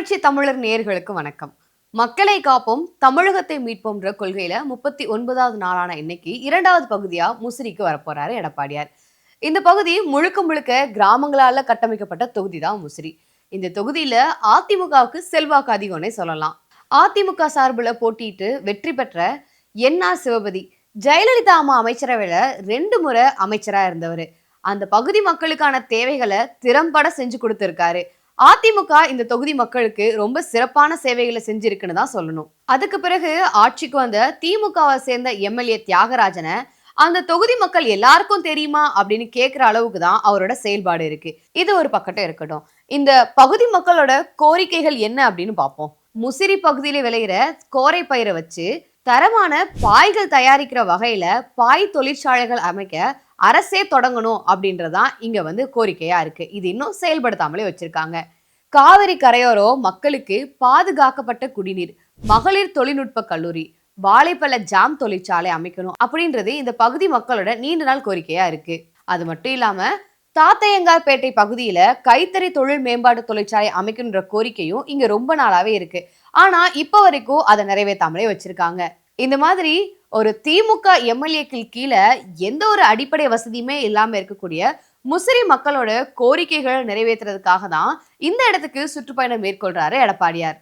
புரட்சி தமிழர் நேர்களுக்கு வணக்கம். மக்களை காப்போம் தமிழகத்தை மீட்போம்ன்ற கொள்கையில முப்பத்தி ஒன்பதாவது நாளான இன்னைக்கு இரண்டாவது பகுதியா முசிறிக்கு வரப்போறாரு எடப்பாடியார். இந்த பகுதி முழுக்க முழுக்க கிராமங்களால கட்டமைக்கப்பட்ட தொகுதி தான் முசிறி. இந்த தொகுதியில அதிமுகவுக்கு செல்வாக்கு அதிகம்னே சொல்லலாம். அதிமுக சார்புல போட்டியிட்டு வெற்றி பெற்ற என்ஆர் சிவபதி ஜெயலலிதா அம்மா அமைச்சரவையில ரெண்டு முறை அமைச்சரா இருந்தவர். அந்த பகுதி மக்களுக்கான தேவைகளை திறம்பட செஞ்சு கொடுத்திருக்காரு. அதிமுக இந்த தொகுதி மக்களுக்கு ரொம்ப சிறப்பான சேவைகளை செஞ்சிருக்குன்னு தான் சொல்லணும். அதுக்கு பிறகு ஆட்சிக்கு வந்த திமுகவை சேர்ந்த எம்எல்ஏ தியாகராஜனை அந்த தொகுதி மக்கள் எல்லாருக்கும் தெரியுமா அப்படின்னு கேட்குற அளவுக்கு தான் அவரோட செயல்பாடு இருக்கு. இது ஒரு பக்கட்டம் இருக்கட்டும். இந்த பகுதி மக்களோட கோரிக்கைகள் என்ன அப்படின்னு பார்ப்போம். முசிறி பகுதியில விளையிற கோரை பயிரை வச்சு தரமான பாய்கள் தயாரிக்கிற வகையில பாய் தொழிற்சாலைகள் அமைக்க அரசே தொடங்கணும் அப்படின்றதான் இங்க வந்து கோரிக்கையா இருக்கு. இது இன்னும் செயல்படுத்தாமலே வச்சிருக்காங்க. காவிரி கரையோரம் மக்களுக்கு பாதுகாக்கப்பட்ட குடிநீர் மகளிர் தொழில்நுட்ப கல்லூரி வாழைப்பழ ஜாம் தொழிற்சாலை அமைக்கணும் அப்படின்றது இந்த பகுதி மக்களோட நீண்ட நாள் கோரிக்கையா இருக்கு. அது மட்டும் இல்லாம தாத்தையங்கார்பேட்டை பகுதியில கைத்தறி தொழில் மேம்பாட்டு தொழிற்சாலை அமைக்கணுன்ற கோரிக்கையும் இங்க ரொம்ப நாளாவே இருக்கு. ஆனா இப்ப வரைக்கும் அதை நிறைவேற்றாமலே வச்சிருக்காங்க. இந்த மாதிரி ஒரு திமுக எம்எல்ஏக்கள் கீழே எந்த ஒரு அடிப்படை வசதியுமே இல்லாம இருக்கக்கூடிய முசிறி மக்களோட கோரிக்கைகளை நிறைவேற்றுறதுக்காக தான் இந்த இடத்துக்கு சுற்றுப்பயணம் மேற்கொள்றாரு எடப்பாடியார்.